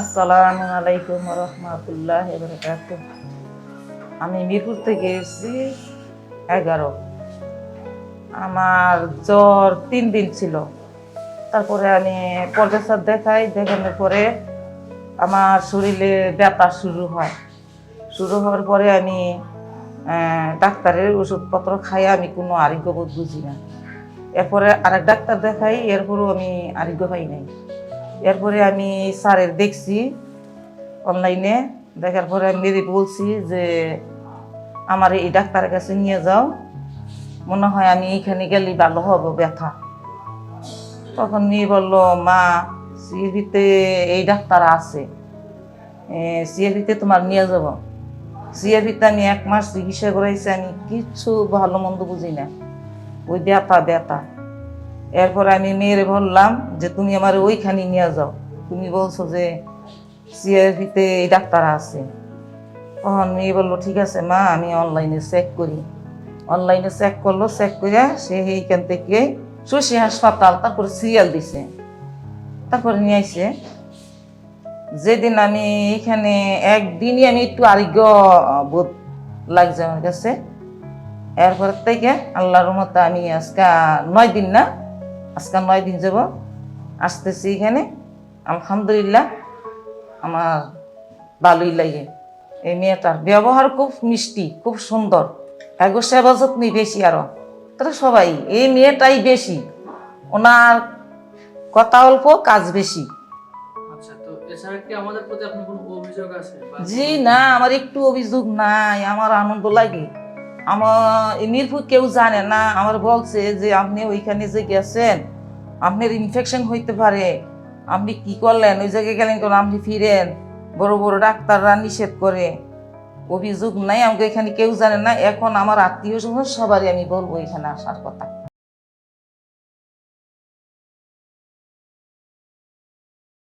আসসালামু আলাইকুম রহমতুল্লাহ আমি মিরপুর থেকে এসেছি এগারো। আমার জ্বর তিন দিন ছিল। তারপরে আমি প্রফেসর দেখাই, দেখানোর পরে আমার শরীরে ব্যথা শুরু হয়। শুরু হওয়ার পরে আমি ডাক্তারের ওষুধপত্র খাই, আমি কোনো আরোগ্য বোধ বুঝি না। এরপরে আরেক ডাক্তার দেখাই, এরপরেও আমি আরোগ্য পাই নাই। এরপরে আমি স্যারের দেখছি অনলাইনে, দেখার পরে আমি বলছি যে, আমার এই ডাক্তারের কাছে নিয়ে যাও। মনে হয় আমি এইখানে গেলে ভালো হব, ব্যথা। তখন মেয়ে বলল, মা সিএবিতে এই ডাক্তার আছে। সিএবিতে তোমার নিয়ে যাব। সিএবিতে আমি এক মাস চিকিৎসা করাইছি, আমি কিচ্ছু ভালো মন্দ বুঝি না। ওই ব্যথা ব্যথা। এরপর আমি মেয়েরে বললাম যে, তুমি আমার ওইখানে নিয়ে যাও। তুমি বলছো যে সিআরপিতে এই ডাক্তার আছে। তখন মেয়ে বলল, ঠিক আছে মা, আমি অনলাইনে চেক করি। অনলাইনে চেক করল চেক করে সে এইখান থেকে শশী হাসপাতাল, তারপরে সিরিয়াল দিছে। তারপরে নিয়ে আইছে। যেদিন আমি এখানে একদিনই আমি একটু আরোগ্য বোধ লাগছে আমার কাছে। এরপর থেকে আল্লাহর মতো আমি আজকে নয় দিন না আজকে নয় দিন যাব। আসতেছি এখানে। আলহামদুলিল্লাহ আমার ভালোই লাগে। এই মেয়েটার ব্যবহার খুব মিষ্টি খুব সুন্দর। এগো সেবা যত্নই বেশি আরও। তারা সবাই এই মেয়েটাই বেশি। ওনার কথা অল্প কাজ বেশি। আচ্ছা জি না আমার একটু অভিযোগ নাই। আমার আনন্দ লাগে। আমার মিরপুর কেউ জানে না, আমার বলছে যে আপনি ওইখানে যে গেছেন, আপনার ইনফেকশন হইতে পারে। আপনি কি করলেন? ওই জায়গায় গেলেন কেন? আপনি ফিরেন। বড় বড় ডাক্তাররা নিষেধ করে। অভিযোগ নাই, আমাকে এখানে কেউ জানে না। এখন আমার আত্মীয় স্বজন সবারই আমি বলব এখানে আসার কথা।